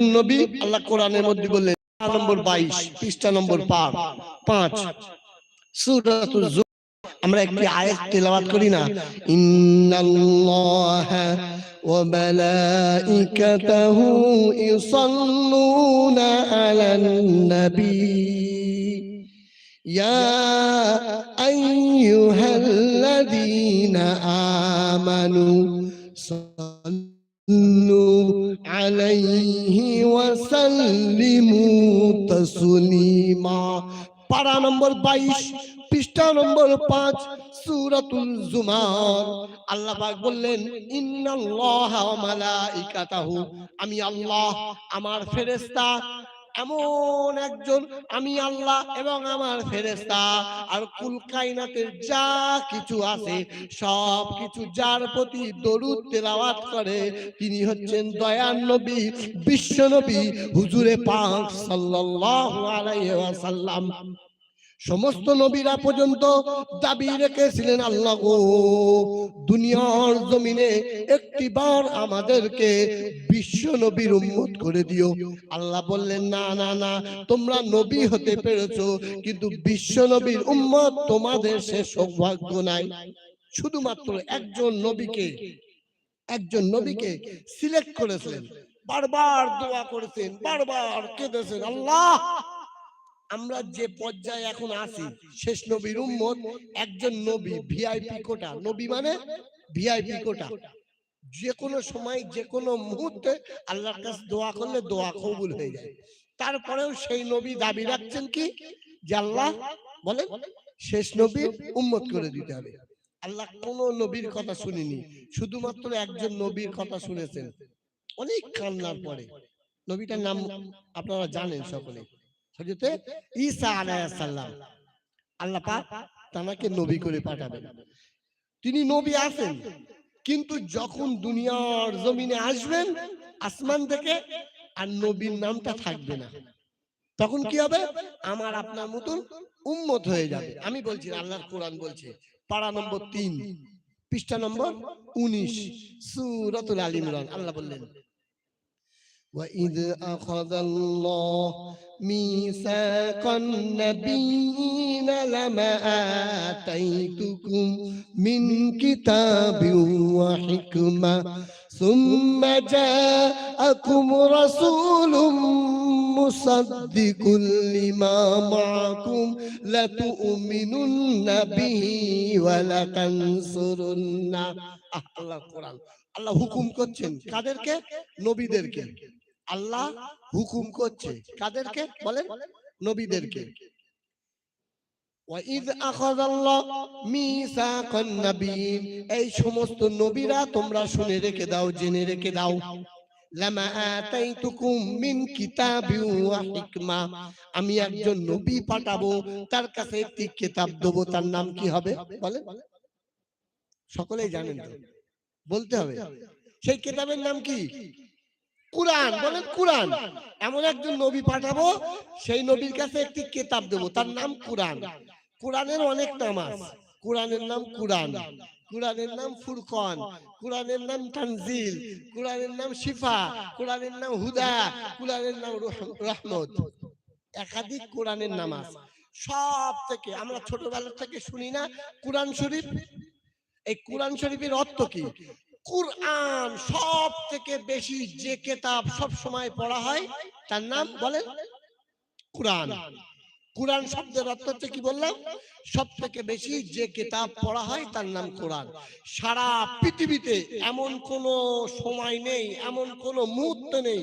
নবী আল্লাহ কোরআনের মধ্যে বললেন নম্বর বাইশ, পৃষ্ঠা নম্বর পাঁচ আমরা একটি আয়াত তেলাওয়াত করি না। ইন্নাল্লাহা ওয়া ইউসাল্লুনা আলান নবী। ইয়া আইয়ুহাল্লাযীনা আমানু صلوا عليه وسلموا تسليما পারা নম্বর বাইশ পৃষ্ঠা নম্বর পাঁচ সুরাতুল জুমার আল্লাহ পাক বললেন ইন্নাল্লাহ ওয়া মালাইকাতাহু আমি আল্লাহ আমার ফেরেশতা এমন একজন আমি আল্লাহ এবং আমার ফেরেস্তা আর কুল কায়নাতের যা কিছু আছে, সব কিছু যার প্রতি দরুদ তেলাওয়াত করে, তিনি হচ্ছেন দয়ার নবী, বিশ্ব নবী, হুজুরে পাক সাল্লাল্লাহু আলাইহি ওয়াসাল্লাম। সমস্ত নবীরা পর্যন্ত দাবি রেখেছিলেন আল্লাহ। গো দুনিয়ার জমিনে একটিবার আমাদেরকে বিশ্ব নবীর উম্মত করে দিও। আল্লাহ বললেন না না না তোমরা নবী হতে পেরেছ কিন্তু বিশ্ব নবীর উম্মত তোমাদের সে সৌভাগ্য নাই। শুধুমাত্র একজন নবীকে একজন নবীকে সিলেক্ট করেছিলেন। বারবার দোয়া করেছেন বারবার কেঁদেছেন। আল্লাহ আমরা যে পর্যায়ে এখন আছি শেষ নবীর উম্মত একজন নবী ভিআইপি কোটা। নবী মানে ভিআইপি কোটা। যে কোনো সময় যে কোনো মুহূর্তে আল্লাহর কাছে দোয়া করলে দোয়া কবুল হয়ে যায়। তারপরেও সেই নবী দাবি রাখছেন কি? যে আল্লাহ বলেন শেষ নবী উম্মত করে দিতে হবে। আল্লাহ কোন নবীর কথা শুনিনি। শুধুমাত্র একজন নবীর কথা শুনেছেন। অনেক কান্নার পরে। নবীটার নাম আপনারা জানেন সকলে হজরতে ঈসা আলাইহিস সালাম। আল্লাহ পাক তানাকে নবী করে পাঠাবেন। তিনি নবী আছেন, কিন্তু যখন দুনিয়ার জমিনে আসবেন আসমান থেকে আর নবীর নামটা থাকবে না, তখন কি হবে? আমার আপনার মতন উম্মত হয়ে যাবে। আমি বলছি, আল্লাহর কোরআন বলছে, পারা নম্বর তিন, পৃষ্ঠা নম্বর উনিশ, সুরতুল আল ইমরান। আল্লাহ বললেন وإذ أخذ الله ميثاق النبيين لما آتيتكم من كتاب وحكمة ثم جاءكم رسول مصدق لما معكم لتؤمنن به ولتنصرن আহ, আল্লাহর কোরআন আল্লাহ হুকুম করছেন কাদেরকে নবীদেরকে আল্লাহ হুকুম করছে। কাদেরকে? বলেন। নবীদেরকে। এই সমস্ত নবীরা তোমরা শুনে রেখে দাও, জেনে রেখে দাও। আমি একজন নবী পাঠাবো, তার কাছে একটি কেতাব দেবো, তার নাম কি হবে? বলে সকলেই জানেন বলতে হবে। সেই কেতাবের নাম কি? কুরআন বলেন কুরআন। এমন একজন নবী পাঠাবো সেই নবীর কাছে একটি কিতাব দেবো তার নাম কুরআন। কোরআনের অনেক নাম আছে। কোরআনের নাম কুরআন। কোরআনের নাম ফুরকন। কোরআনের নাম তানজিল। কোরআনের নাম শিফা। কোরআনের নাম হুদা। কোরআনের নাম রহ- রহমত। একাধিক কোরআনের নাম আছে। সব থেকে আমরা ছোটবেলা থেকে শুনি না কোরআন শরীফ। এই কোরআন শরীফের অর্থ কি? কোরআন সব থেকে বেশি যে কেতাব সব সময় পড়া হয়, তার নাম বলেন কোরআন। কোরআন শব্দের অর্থ হচ্ছে কি বললাম? সব থেকে বেশি যে কিতাব পড়া হয়, তার নাম কোরআন। সারা পৃথিবীতে এমন কোন সময় নেই, এমন কোন মুহূর্ত নেই,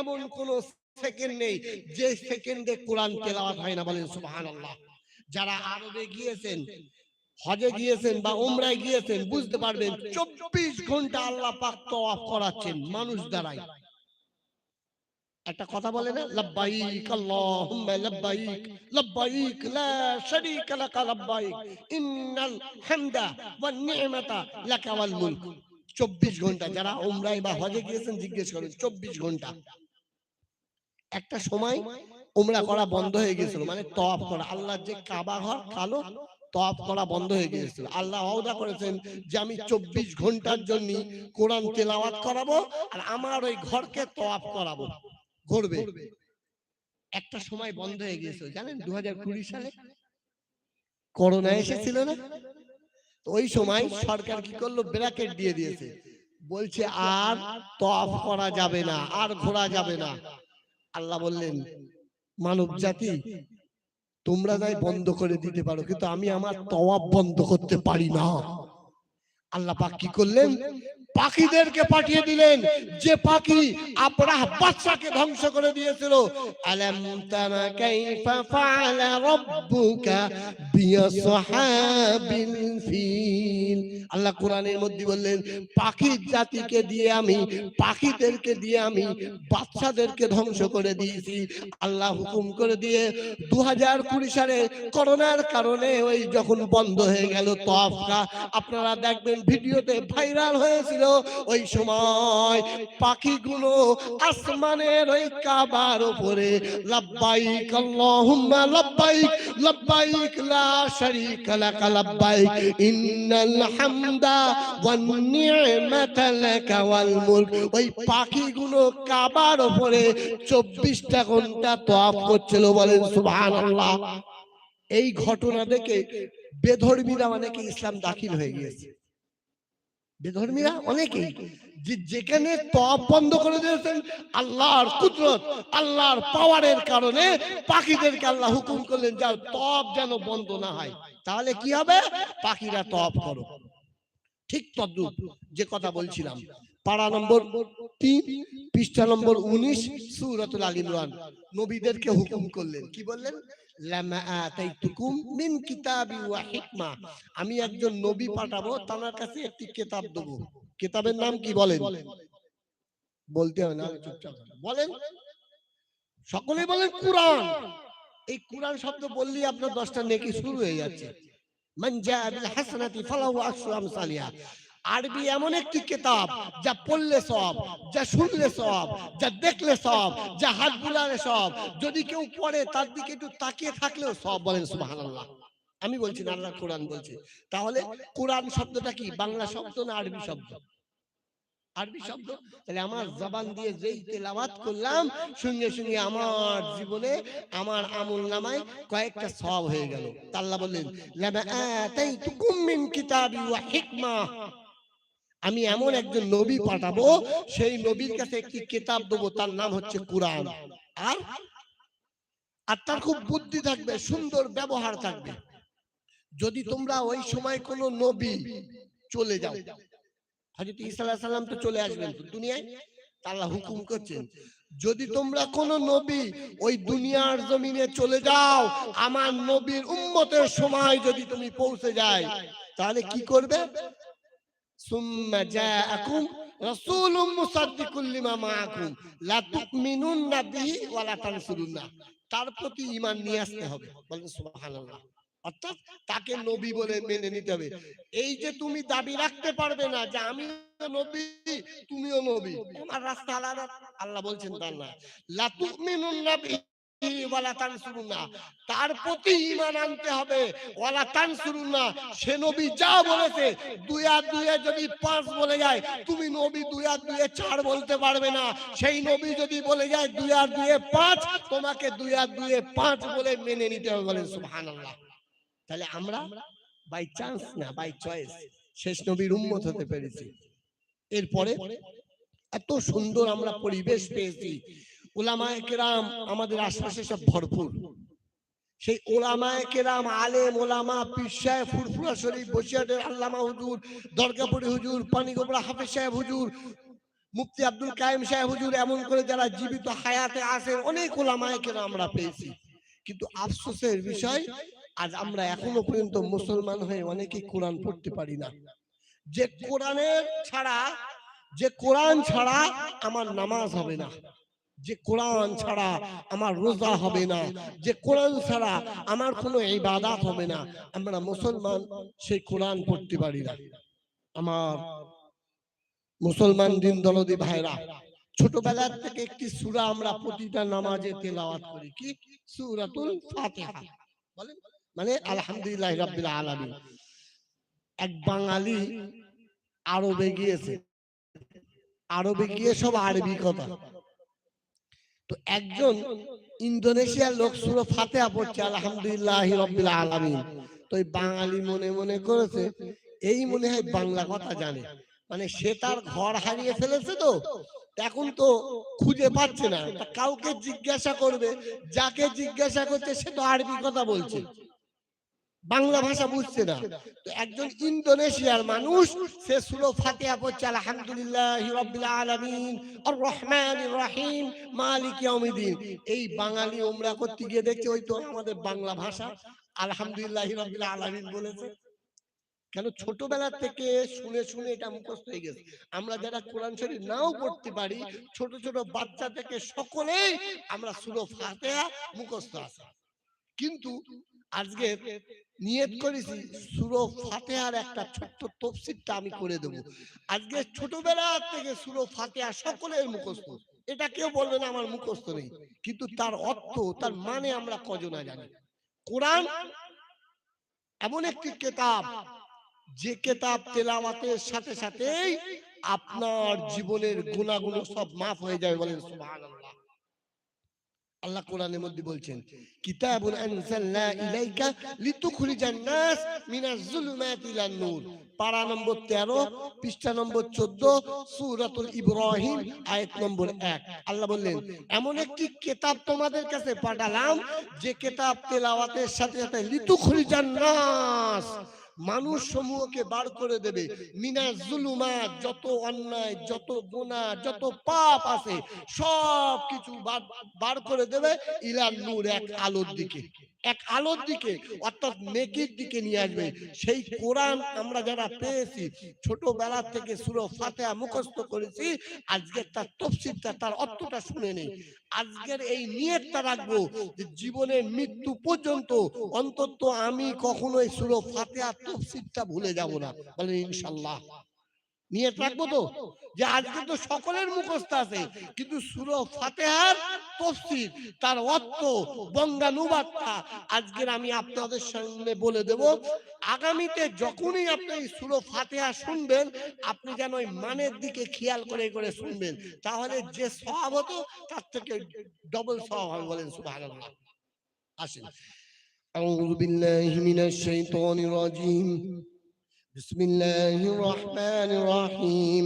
এমন কোন সেকেন্ড নেই, যে সেকেন্ডে কোরআন তেলাওয়াত হয় না বলেন, সুবহানাল্লাহ। যারা আরবে গিয়েছেন হজে গিয়েছেন বা উমরায় গিয়েছেন বুঝতে পারবেন চব্বিশ ঘণ্টা আল্লাহ পাক তওয়াফ করাচ্ছেন মানুষ দ্বারাই। একটা কথা বলে না? লাব্বাইক আল্লাহুম্মা লাব্বাইক লাব্বাইক লা শারীকা লাকা লাব্বাইক ইন্নাল হামদা ওয়ান নি'মাতা লাকা ওয়াল মুলক। 24 ঘণ্টা যারা উমরায় বা হজে গিয়েছেন জিজ্ঞেস করেন 24 ঘণ্টা। একটা সময় উমরা করা বন্ধ হয়ে গিয়েছিল মানে তওয়াফ করা। আল্লাহর যে কাবা ঘর কালো তওয়াফ করা বন্ধ হয়ে গিয়েছিল। আল্লাহ ওয়াদা করেছেন যে আমি 24 ঘণ্টার জন্য কোরআন তেলাওয়াত করাবো আর আমার ওই ঘরকে তওয়াফ করাবো। করবে একটা সময় বন্ধ হয়ে গিয়েছিল, জানেন দু কুড়ি সালে? করোনা এসেছিল না? ওই সময় সরকার কি করল? ব্র্যাকেট দিয়ে দিয়েছে। বলছে, আর তফ করা যাবে না, আর ঘোরা যাবে না। আল্লাহ বললেন মানব জাতি তোমরা নাই বন্ধ করে দিতে পারো কিন্তু আমি আমার তওয়াব বন্ধ করতে পারি না। আল্লাহ পাক কি করলেন? পাখিদেরকে পাঠিয়ে দিলেন। যে পাখি আবরাহ বাচ্চাকে ধ্বংস করে দিয়েছিল। আল্লাহ কোরআনের মধ্যে বললেন, পাখির জাতিকে দিয়ে আমি, পাখিদেরকে দিয়ে আমি বাচ্চাদেরকে ধ্বংস করে দিয়েছি। আল্লাহ হুকুম করে দিয়ে দু হাজার কুড়ি সালে করোনার কারণে ওই যখন বন্ধ হয়ে গেল তফকা আপনারা দেখবেন ভিডিওতে ভাইরাল হয়েছিল। ওই সময় পাখিগুলো আসমানের ওই কাবার উপরে, লাব্বাইক আল্লাহুম্মা, লাব্বাইক লাব্বাইক, লা শারীকা লাকা, লাব্বাইক, ইন্নাল হামদা ওয়ান নি'মাতা লাকা ওয়াল মুলক। ওই পাখিগুলো কাবার উপরে 24টা ঘণ্টা তওয়াফ করছিল, বলেন সুবহানাল্লাহ। এই ঘটনা দেখে বেধর্মীরা অনেকে ইসলাম দাখিল হয়ে গিয়েছে। বেধর্মীরা অনেকেই যেখানে তপ বন্ধ করে দিয়েছেন আল্লাহর কুদরত আল্লাহর পাওয়ারের কারণে পাখিদেরকে আল্লাহ হুকুম করলেন যাও তপ যেন বন্ধ না হয়। তাহলে কি হবে? পাখিরা তপ করো। ঠিক তদ্রুপ যে কথা বলছিলাম। পাড়া নম্বর তিন পৃষ্ঠা নম্বর উনিশ সুরতুল আল ইমরান। নবীদেরকে হুকুম করলেন। কি বললেন? আমি একজন নবী পাঠাবো, তার কাছে একটি কিতাব দেবো। কিতাবের নাম কি বলেন? বলতে হবে না চুপচাপ বলেন। সকলেই বলেন কোরআন। এই কোরআন শব্দ বললেই আপনার দশটা নেকি শুরু হয়ে যাচ্ছে। আরবি এমন একটি কিতাব যা পড়লে সব, যা শুনলে সব, যা দেখলে সব, যা হাত বুলালে সব। যদি কেউ পড়ে, তার দিকে একটু তাকিয়ে থাকলেও সব বলেন, সুবহানাল্লাহ। আমি বলছি না, আল্লাহ কোরআন বলছে। তাহলে কোরআন শব্দটা কি? বাংলা শব্দ না আরবি শব্দ? আরবি শব্দ? তাহলে আমার জবান দিয়ে যেই তেলাওয়াত করলাম সঙ্গে সঙ্গে আমার জীবনে, আমার আমল নামায় কয়েকটা সব হয়ে গেল। তা আল্লাহ বললেন, লামা আতাইতুকুম মিন কিতাবি ওয়া হিকমা। আমি এমন একজন নবী পাঠাবো সেই নবীর কাছে একটি কিতাব দেবো তার নাম হচ্ছে কোরআন। আর? আর তার খুব বুদ্ধি থাকবে সুন্দর ব্যবহার থাকবে। যদি তোমরা ওই সময় কোনো নবী চলে যাও। আলাইহিস তো চলে আসবেন দুনিয়ায়। তা আল্লাহ হুকুম করছেন যদি তোমরা কোন নবী ওই দুনিয়ার জমিনে চলে যাও আমার নবীর উম্মতের সময় যদি তুমি পৌঁছে যায় তাহলে কি করবে? তাকে নবী বলে মেনে নিতে হবে। এই যে তুমি দাবি রাখতে পারবে না যে আমি নবী, তুমিও নবী। আমার রাস্তা আলাদা। আল্লাহ বলছেন তার না। লা তুমিনুন্না তার প্রতি ঈমান আনতে হবে। সে নবী যা বলেছে দুয়ে যদি পাঁচ বলে যায়, তুমি নবী দুয়ে চার বলতে পারবে না। সেই নবী যদি বলে যায় দুয়ে পাঁচ, তোমাকে দুয়ে পাঁচ বলে মেনে নিতে হবে বলেন তাহলে আমরা বাই চান্স না বাই চয়েস শেষ নবীর হতে পেরেছি। এরপরে এত সুন্দর আমরা পরিবেশ পেয়েছি। ওলামায়ে কেরাম আমাদের আশপাশে সব ভরপুর। সেই ওলামায়ে কেরাম আলেম ওলামা পিসায় ফুরফুরা শরীফ বসিয়াটের আল্লামা হুজুর, দরগাপুরি হুজুর, পানিগোবরা হাফেজ সাহেব হুজুর, মুফতি আব্দুল কায়েম সাহেব হুজুর, এমন করে যারা জীবিত হায়াতে আছেন অনেক ওলামায়ে কেরাম আমরা পেয়েছি। কিন্তু আফসোসের বিষয়, আজ আমরা এখনও পর্যন্ত মুসলমান হয়ে অনেকেই কোরআন পড়তে পারি না। যে কোরআনের ছাড়া, যে কোরআন ছাড়া আমার নামাজ হবে না। যে কোরআন ছাড়া আমার রোজা হবে না যে কোরআন ছাড়া আমার কোনো ইবাদাত হবে না। আমরা মুসলমান সেই কোরআন পড়তে পারি না। আমার মুসলমান দিন দলদি ভাইরা ছোটবেলার থেকে একটি সূরা আমরা প্রতিটা নামাজে তেলাওয়াত করি। কি? সূরাতুল ফাতিহা। বলেন? মানে আলহামদুলিল্লাহ রাব্বিল আলামিন। এক বাঙালি আরবে গিয়েছে। আরবে গিয়ে সব আরবি কথা। তো একজন ইন্দোনেশিয়ার লোক সুরো ফাতেহা পড়ছে, আলহামদুলিল্লাহ রব্বিল আলামিন। তো এই বাঙালি মনে মনে করেছে, এই মনে হয় বাংলা কথা জানে। মানে সে তার ঘর হারিয়ে ফেলেছে তো, এখন তো খুঁজে পাচ্ছে না। কাউকে জিজ্ঞাসা করবে, যাকে জিজ্ঞাসা করছে সে তো আরবি কথা বলছে। বাংলা ভাষা বুঝছে না। তো একজন ইন্দোনেশিয়ার মানুষ, সে সুরো ফাতিহা পড়ছে, আলহামদুলিল্লাহ রাব্বিল আলামিন আর রহমানির রহিম, মালিক ইয়াউমিদ্দিন। এই বাঙালি ওমরা করতে গিয়ে দেখছে, ওই তো আমাদের বাংলা ভাষা, আলহামদুলিল্লাহ রাব্বিল আলামিন বলেছে। কেন ছোটবেলা থেকে শুনে শুনে এটা মুখস্থ হয়ে গেছে। আমরা যারা কোরআন শরীফ নাও পড়তে পারি, ছোট ছোট বাচ্চা থেকে সকলেই আমরা সুরো ফাতিহা মুখস্থ আছে। কিন্তু আজকে নিয়ত করেছি, সুরো ফাতেহার একটা ছোট্ট তফসিরটা আমি করে দেব। আজকে ছোটবেলা থেকে সুরো ফাতেহা সকলের মুখস্থ। এটা কেউ বলবে না আমার মুখস্থ নেই। কিন্তু তার অর্থ, তার মানে আমরা কজনা জানি। কোরআন এমন একটি কেতাব, যে কেতাব তেলাওয়াতের সাথে সাথেই আপনার জীবনের গুণাগুলো সব মাফ হয়ে যাবে বলেন সুবহানাল্লাহ। আল্লাহ কোরআনের মধ্যে বলছেন, কিতাবুন ইলাইকা লিতুখরিজান নাস মিনাজ ইলান নূর। পারা নম্বর 13 পৃষ্ঠা নম্বর 14 সূরাতুল ইব্রাহিম, আয়াত নম্বর 1 আল্লাহ বললেন, এমন একটি কিতাব তোমাদের কাছে পাঠালাম, যে কিতাব তেলাওয়াতের সাথে সাথে লিতুখরিজান নাস মানুষ সমূহকে বার করে দেবে। মিনা জুলুমা যত অন্যায় যত গোনা যত পাপ আছে সব কিছু বার করে দেবে ইলার নূর এক আলোর দিকে। এক আলোর দিকে অর্থাৎ নেকির দিকে নিয়ে আসবে। সেই কোরআন আমরা যারা পেয়েছি ছোটবেলা থেকে সুরো ফাতেহা মুখস্থ করেছি আজকে তার তফসিরটা তার অর্থটা শুনে নেই আজকের এই নিয়তটা রাখব যে জীবনের মৃত্যু পর্যন্ত অন্তত আমি কখনোই সুরো ফাতেহা তফসিরটা ভুলে যাব না। বলেন ইনশাল্লাহ। নিয়ত রাখব তো? যে আজকে তো সকলের মুখস্থ আছে কিন্তু সুরো ফাতেহার তফসির তার অর্থ বঙ্গানুবাদটা আজকের আমি আপনাদের সামনে বলে দেব আগামীতে যখনই আপনি এই সুরো ফাতেহা শুনবেন আপনি যেন ওই মানের দিকে খেয়াল করে করে শুনবেন তাহলে যে সব হতো তার থেকে ডবল সব হবে বলেন সুবহানাল্লাহ আসেন أعوذ بالله من الشيطان الرجيم بسم الله الرحمن الرحيم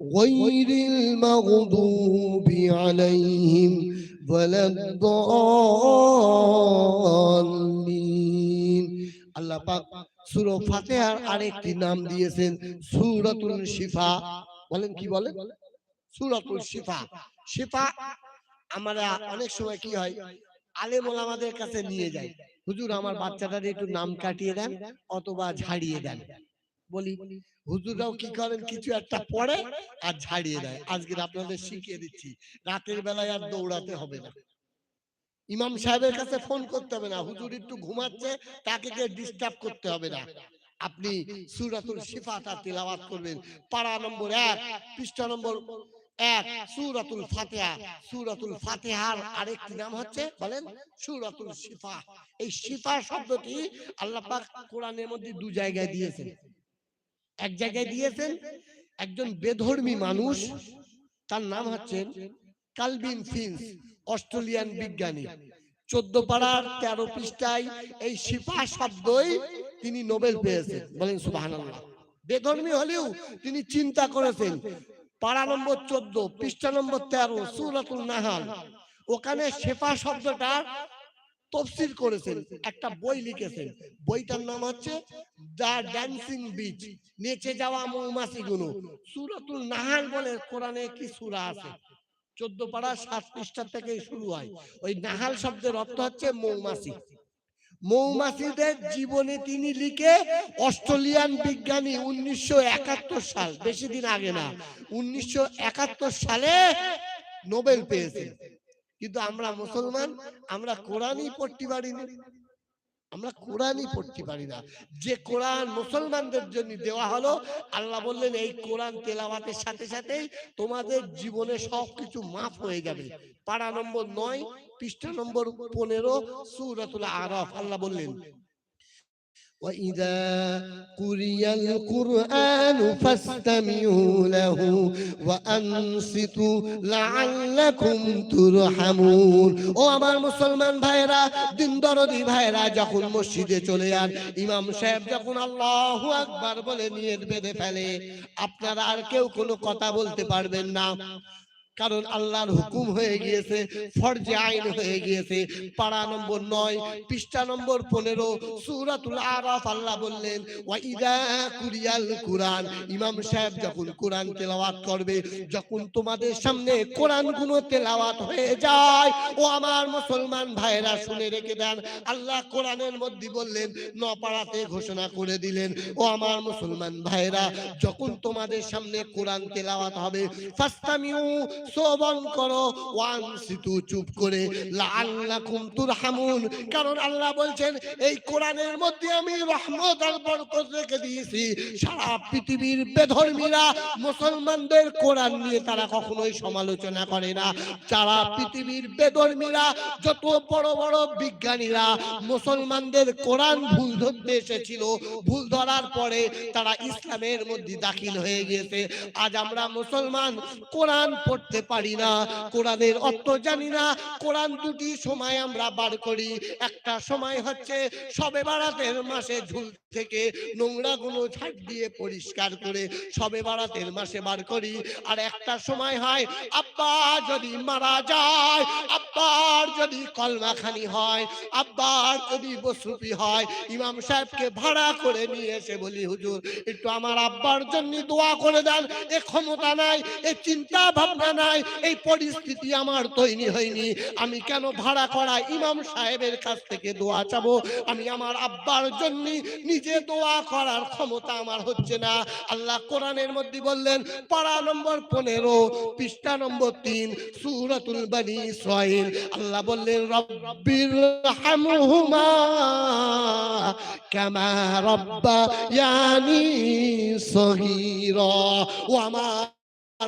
غير المغضوب عليهم ولا الضالين আল্লাহ পাক সূরা ফাতিহার আরেকটি নাম দিয়েছেন সূরাতুল শিফা বলেন কি বলেন সূরাতুল শিফা শিফা আমরা অনেক সময় কি হয় আলেম ওলামাদের কাছে নিয়ে যাই হুজুর আমার বাচ্চাটার একটু নাম কাটিয়ে দেন অথবা ঝাড়িয়ে দেন বলি হুজুররাও কি করেন? কিছু একটা পড়ে আর ঝাড়িয়ে দেয়। আজকের আপনাদের শিখিয়ে দিচ্ছি। রাতের বেলায় আর দৌড়াতে হবে না। ইমাম সাহেবের কাছে ফোন করতে হবে না। হুজুর একটু ঘুমাচ্ছে তাকে ডিস্টার্ব করতে হবে না। আপনি সুরাতুল শিফাটা তেলাওয়াত করবেন। পারা নম্বর এক পৃষ্ঠা নম্বর এক সুরাতুল ফাতিহা। সুরাতুল ফাতিহার আরেকটি নাম হচ্ছে বলেন সুরাতুল শিফা এই শিফা শব্দটি আল্লাহ পাক কোরআনের মধ্যে দু জায়গায় দিয়েছেন এক জায়গায় দিয়েছেন একজন বেধর্মী মানুষ। তার নাম হচ্ছে কালবিন ফিন্স অস্ট্রেলিয়ান বিজ্ঞানী। চোদ্দ পাড়ার তেরো পৃষ্ঠায় এই শিফা শব্দই তিনি নোবেল পেয়েছেন। বলেন সুবহানাল্লাহ। বেধর্মী হলেও তিনি চিন্তা করেছেন। পাড়া নম্বর চোদ্দ পৃষ্ঠা নম্বর তেরো সুরাতুল নাহাল। ওখানে শেফা শব্দটা তফসির করেছেন একটা বই লিখেছেন। বইটার নাম হচ্ছে দ্য ড্যান্সিং বিচ নেচে যাওয়া মৌমাছি গুলো সুরাতুল নাহাল বলে কোরআনে কি সুরা আছে? চোদ্দ পাড়া সাত পৃষ্ঠা থেকে শুরু হয়। ওই নাহাল শব্দের অর্থ হচ্ছে মৌমাছি। মৌমাছিদের জীবনে তিনি লিখে অস্ট্রেলিয়ান বিজ্ঞানী উনিশশো একাত্তর সাল বেশি দিন আগে না উনিশশো একাত্তর সালে নোবেল পেয়েছেন। কিন্তু আমরা মুসলমান, আমরা কোরআনই পড়তে পারি না। আমরা কোরআনই পড়তে পারি না। যে কোরআন মুসলমানদের জন্য দেওয়া হলো, আল্লাহ বললেন, এই কোরআন তেলাওয়াতের সাথে সাথে তোমাদের জীবনে সবকিছু মাফ হয়ে যাবে। পাড়া নম্বর নয়, পৃষ্ঠা নম্বর পনেরো, সুরাতুল আরফ, আল্লাহ বললেন وإذا قرئ القرآن فاستمعوا له وأنصتوا لعلكم ترحمون ও আমার মুসলমান ভাইরা দিন দরদি ভাইরা যখন মসজিদে চলে যান ইমাম সাহেব যখন আল্লাহু আকবার বলে নিয়ত বেঁধে ফেলে আপনারা আর কেউ কোনো কথা বলতে পারবেন না কারণ আল্লাহর হুকুম হয়ে গিয়েছে ফরজে আইন হয়ে গিয়েছে। পাড়া নম্বর নয় পৃষ্ঠা নম্বর পনেরো সুরাতুল আরাফ আল্লাহ বললেন ওয়াইদা কুরিয়াল কুরআন ইমাম সাহেব যখন কোরআন তেলাওয়াত করবে যখন তোমাদের সামনে কোরআনগুলো তেলাওয়াত হয়ে যায়। ও আমার মুসলমান ভাইরা শুনে রেখে দেন আল্লাহ কোরআনের মধ্যে বললেন ন পাড়াতে ঘোষণা করে দিলেন ও আমার মুসলমান ভাইরা যখন তোমাদের সামনে কোরআন তেলাওয়াত হবে ফাস্তামিউ শ্রবণ করো। ওয়ান, সিতু, চুপ করে। লাআল্লাকুম তুরহামুন। কারণ আল্লাহ বলছেন, এই কোরআনের মধ্যে আমি রহমত আর বরকত রেখে দিয়েছি। সারা পৃথিবীর বেধর্মীরা মুসলমানদের কোরআন নিয়ে তারা কখনোই সমালোচনা করে না। যারা পৃথিবীর বেধর্মীরা, যত বড় বড় বিজ্ঞানীরা মুসলমানদের কোরআন ভুল ধরতে এসেছিল, ভুল ধরার পরে তারা ইসলামের মধ্যে দাখিল হয়ে গিয়েছে। আজ আমরা মুসলমান কোরআন পড়তে পারি না, কোরআনের অর্থ জানি না। কোরআন দুটি সময় আমরা বার করি। একটা সময় হচ্ছে সবে বারাতের মাসে ঝুল থেকে নোংরা গুলো ঝাড় দিয়ে পরিষ্কার করে সবে বারাতের মাসে বার করি। আর একটা সময় হয়, আব্বা যদি মারা যায়, আব্বার যদি কলমাখানি হয়, আব্বার যদি বসুপি হয়, ইমাম সাহেবকে ভাড়া করে নিয়ে এসে বলি, হুজুর, একটু আমার আব্বার জন্য দোয়া করে দেন। এ ক্ষমতা নাই, এ চিন্তা ভাবনা নাই এই পরিস্থিতি আমার তৈরি হয়নি। আমি কেন ভাড়া করা ইমাম সাহেবের কাছ থেকে দোয়া চাবো? আমি আমার আব্বার জন্য নিজে দোয়া করার ক্ষমতা আমার হচ্ছে না। আল্লাহ কোরআনের মধ্যে বললেন, পাড়া নম্বর পনেরো, পৃষ্ঠা নম্বর তিন, সুরাতুল বানি ইসরাইল আল্লাহ বললেন, রব্বির হামহুমা কামা রব্বা ইয়ানি সগীরা। ও আমার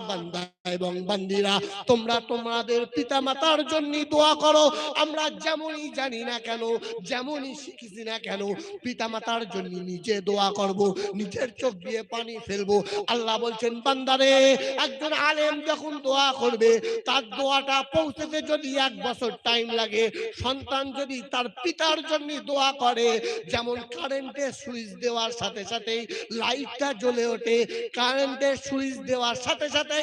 বান্দা এবং বান্দিরা, তোমরা তোমাদের পিতা মাতার জন্য দোয়া করো। আমরা যেমনই জানি না কেন, যেমনই শিখেছি না কেন পিতা মাতার জন্য নিজে দোয়া করব, নিজের চোখ দিয়ে পানি ফেলব। আল্লাহ বলছেন, বান্দারে, একজন আলেম যখন দোয়া করবে, তার দোয়াটা পৌঁছতে যদি এক বছর টাইম লাগে, সন্তান যদি তার পিতার জন্য দোয়া করে, যেমন কারেন্টের সুইচ দেওয়ার সাথে সাথেই লাইটটা জ্বলে ওঠে কারেন্টের সুইচ দেওয়ার সাথে সাথে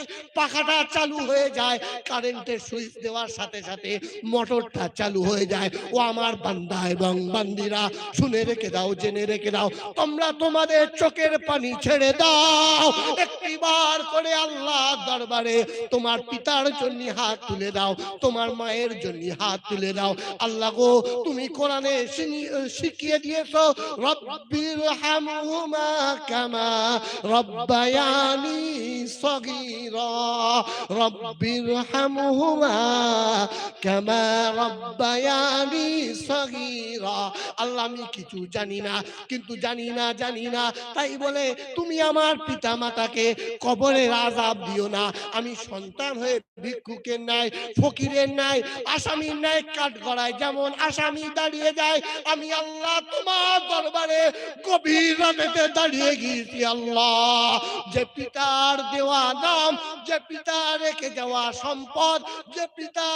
পাখাটা চালু হয়ে যায়, কারেন্টের সুইচ দেওয়ার সাথে সাথে মোটরটা চালু হয়ে যায়। ও আমার বান্দা এবং বান্দিরা, শুনে রেখে দাও, জেনে রেখে দাও, তোমরা তোমাদের চোখের পানি ছেড়ে দাও। একটিবার করে আল্লাহ দরবারে তোমার পিতার জন্য হাত তুলে দাও, তোমার মায়ের জন্য হাত তুলে দাও। আল্লাহ গো, তুমি কোরআনে শিখিয়ে দিয়েছ, রব্বির হামহুমা কামা রব্বায়ানি সগীরা। হামহুমা কামা রব্বায়ানি সগীরা। আল্লাহ, আমি কিছু জানি না, কিন্তু জানি না জানি না। তাই বলে, তুমি আমার পিতা মাতাকে কবরের আজাব দিও না। আমি সন্তান হয়ে ভিক্ষুকের ন্যায়, ফকিরের নাই আসামির ন্যায় কাঠ গড়ায় যেমন আসামি দাঁড়িয়ে যায়, আমি আল্লাহ তোমার দরবারে রাতেতে দাঁড়িয়ে গিয়েছি আল্লাহ। যে পিতার দেওয়া নাম যে পিতা রেখে যাওয়া সম্পদ, যে পিতা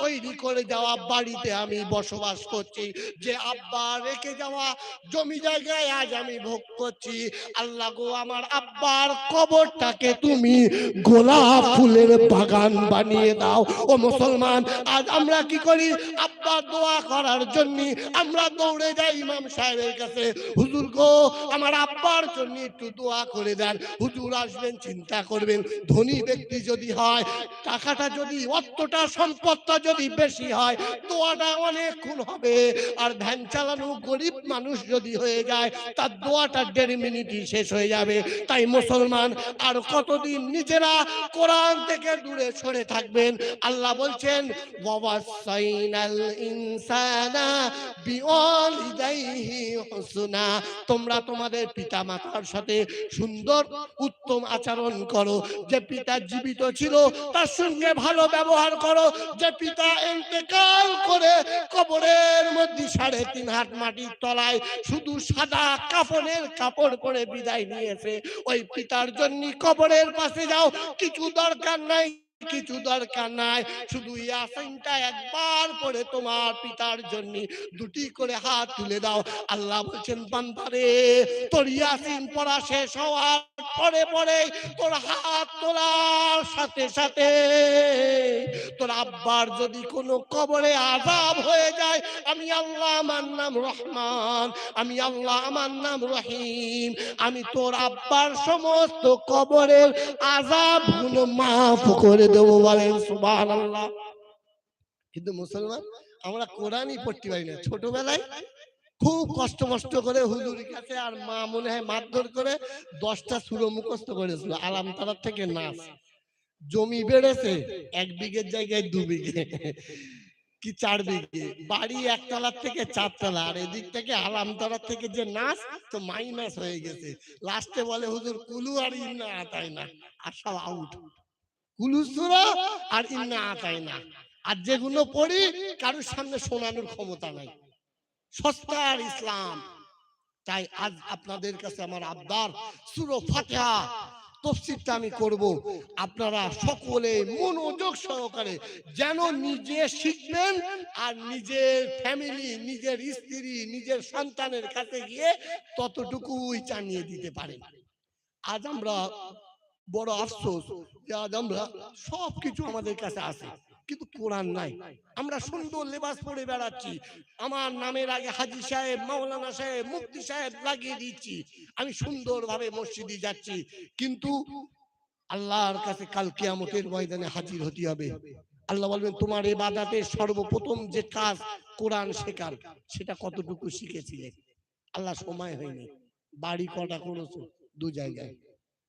তৈরি করে যাওয়া বাড়িতে আমি বসবাস করছি, যে আব্বা রেখে যাওয়া জমি জায়গায় আজ আমি ভোগ করছি, আল্লাহ গো, আমার আব্বার কবরটাকে তুমি গোলাপ ফুলের বাগান বানিয়ে দাও। ও মুসলমান, আজ আমরা কি করি? আব্বার দোয়া করার জন্য আমরা দৌড়ে যাই ইমাম সাহেবের কাছে। হুজুর গো, আমার আব্বার জন্য একটু দোয়া করে দেন। হুজুর আসবেন, চিন্তা করবেন। ধনী ব্যক্তি যদি হয়, টাকাটা যদি অর্থটা সম্পদটা যদি বেশি হয়, দোয়াটা অনেকক্ষণ হবে। আর ভ্যান চালানো গরিব মানুষ যদি হয়ে যায়, তার দোয়াটা দেড় মিনিটই শেষ হয়ে যাবে। তাই মুসলমান, আর কতদিন নিজেরা কোরআন থেকে দূরে সরে থাকবেন? আল্লাহ বলছেন ওয়াসাইনাল ইনসানা বিওয়ালিদাইহি হুসনা তোমরা তোমাদের পিতা মাতার সাথে সুন্দর, উত্তম আচরণ করো। যে পিতা জীবিত ছিল, তার সঙ্গে ভালো ব্যবহার করো। যে পিতা ইন্তেকাল করে কবরের মধ্যে সাড়ে তিন হাত মাটির তলায় শুধু সাদা কাপড়ের কাপড় পরে বিদায় নিয়েছে। ওই পিতার জন্য কবরের পাশে যাও। কিছু দরকার নাই। কিছু দরকার নাই। শুধু একবার পরে তোমার পিতার জন্য দুটি করে হাত তুলে দাও। আল্লাহ বলছেন বান্দারে তোর ইয়াসিন পড়া শেষ হওয়ার পরে পরে তোর হাত তোলার সাথে সাথে তোর আব্বার যদি কোনো কবরে আজাব হয়ে যায়, আমি আল্লাহ আমার নাম রহমান, আমি আল্লাহ আমার নাম রহিম, আমি তোর আব্বার সমস্ত কবরের আজাবগুলো মাফ করে দেবো বলেন, সুবহানাল্লাহ। কিন্তু মুসলমান, আমরা কোরআনই পড়তে পারি না। ছোটবেলায় খুব কষ্ট মষ্ট করে হুজুরের কাছে আর মা মনে হয় মারধর করে দশটা সুরো মুখস্থ করেছিল। আলাম তারার থেকে নাচ। জমি বেড়েছে, এক বিঘের জায়গায় দু বিঘে। কি চার বিঘে? বাড়ি একতলার থেকে চারতলা। আর এদিক থেকে আলামতলার থেকে যে নাচ, তো মাইনাস হয়ে গেছে। লাস্টে বলে, হুজুর, কুলু আর ইন্না আতাই না আর সব আউট কুলু সুরা আর ইন্না আতাই না আর যেগুলো পড়ি, কারোর সামনে শোনানোর ক্ষমতা নাই। সস্তার ইসলাম। তাই আজ আপনাদের কাছে আমার আবদার, সুরো ফাতিহা। তফসিরটা আমি করব। আপনারা সকলে মনোযোগ সহকারে যেন নিজে শিখবেন আর নিজের ফ্যামিলি, নিজের স্ত্রী, নিজের সন্তানের কাছে গিয়ে ততটুকুই জানিয়ে দিতে পারেন। আজ আমরা বড় আফসোস যে আজ আমরা সব কিছু আমাদের কাছে আছে কিন্তু কোরআন নাই। আমরা সুন্দর লেবাস পরে বেড়াচ্ছি। আমার নামের আগে হাজি সাহেব মাওলানা সাহেব মুফতি সাহেব লাগিয়ে দিচ্ছি। আমি সুন্দরভাবে মসজিদে যাচ্ছি। কিন্তু আল্লাহর কাছে কাল কিয়ামতের ময়দানে হাজির হতে হবে। আল্লাহ বলবেন তোমার এ বাদাতে সর্বপ্রথম যে কাজ কোরআন শেখার সেটা কতটুকু শিখেছিলে? আল্লাহ সময় হয়নি। বাড়ি কটা করেছ? দু জায়গায়।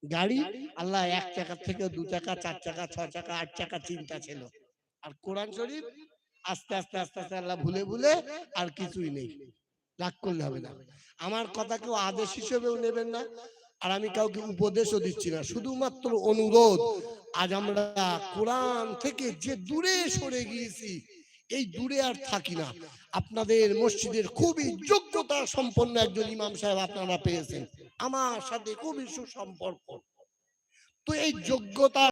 গাড়ি আল্লাহ এক চাকা থেকে দু চাকা চার চাকা ছ চাকা আট চাকা চিন্তা ছিল। আর কোরআন শরীফ আস্তে আস্তে আস্তে আস্তে আল্লাহ ভুলে ভুলে আর কিছুই নেই। রাগ করলে হবে না। আমার কথা কেউ আদেশ হিসেবেও নেবেন না। আর আমি কাউকে উপদেশও দিচ্ছি না। শুধুমাত্র অনুরোধ। আজ আমরা কোরআন থেকে যে দূরে সরে গিয়েছি। এই দূরে আর থাকি না। আপনাদের মসজিদের খুবই যোগ্যতা সম্পন্ন একজন ইমাম সাহেব আপনারা পেয়েছেন। আমার সাথে খুবই সুসম্পর্ক। তো এই যোগ্যতা